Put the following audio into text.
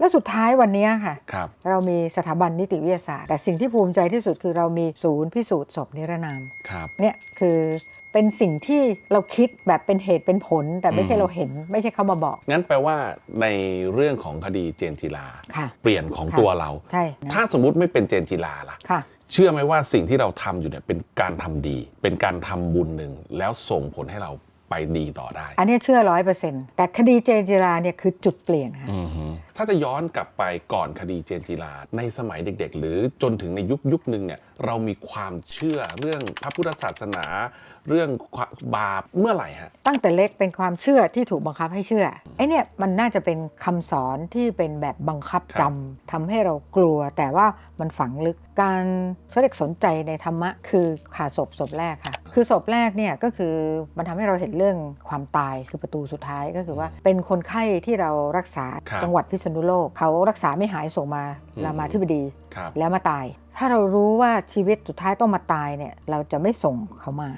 และสุดท้ายวันนี้ค่ะ ครับ เรามีสถาบันนิติวิทยาศาสตร์ แต่สิ่งที่ภูมิใจที่สุดคือเรามีศูนย์พิสูจน์ศพนิรนาม ครับ เนี่ยคือเป็นสิ่งที่เราคิดแบบเป็นเหตุเป็นผล แต่ไม่ใช่อืมเราเห็น ไม่ใช่เขามาบอก งั้นแปลว่าในเรื่องของคดีเจนจิลา ค่ะ เปลี่ยนของค่ะ ตัวเรา ใช่นะถ้าสมมุติไม่เป็นเจนจิลาล่ะ ค่ะ เชื่อไหมว่าสิ่งที่เราทำอยู่เนี่ยเป็นการทำดี เป็นการทำบุญหนึ่งแล้วส่งผลให้เรา ไปดีต่อได้ อันนี้เชื่อร้อยเปอร์เซ็นต์แต่คดีเจนจิราเนี่ยคือจุดเปลี่ยนค่ะอือฮึถ้าจะย้อนกลับไปก่อนคดีเจนจิลาในสมัยเด็กๆ หรือจนถึงในยุคยุคหนึ่งเนี่ยเรามีความเชื่อเรื่องพระพุทธศาสนา เรื่องความบาปเมื่อไหร่ฮะตั้งแต่เล็กเป็นความเชื่อที่ถูกบังคับให้เชื่อไอ้เนี่ยมันน่าจะเป็นคำสอนที่เป็นแบบบังคับครับจำทำให้เรากลัวแต่ว่ามันฝังลึกการเขาเรียกสนใจในธรรมะคือขาศพศพแรกค่ะ คือศพแรกเนี่ยก็คือมันทำให้เราเห็นเรื่องความตายคือประตูสุดท้ายก็คือว่า เป็นคนไข้ที่เรารักษาครับจังหวัดพิษณุโลก เขารักษาไม่หายส่งมาอืมรามาธิบดีครับแล้วมาตาย ถ้าเรารู้ว่าชีวิตสุดท้ายต้องมาตายเนี่ยเราจะไม่ส่งเขามา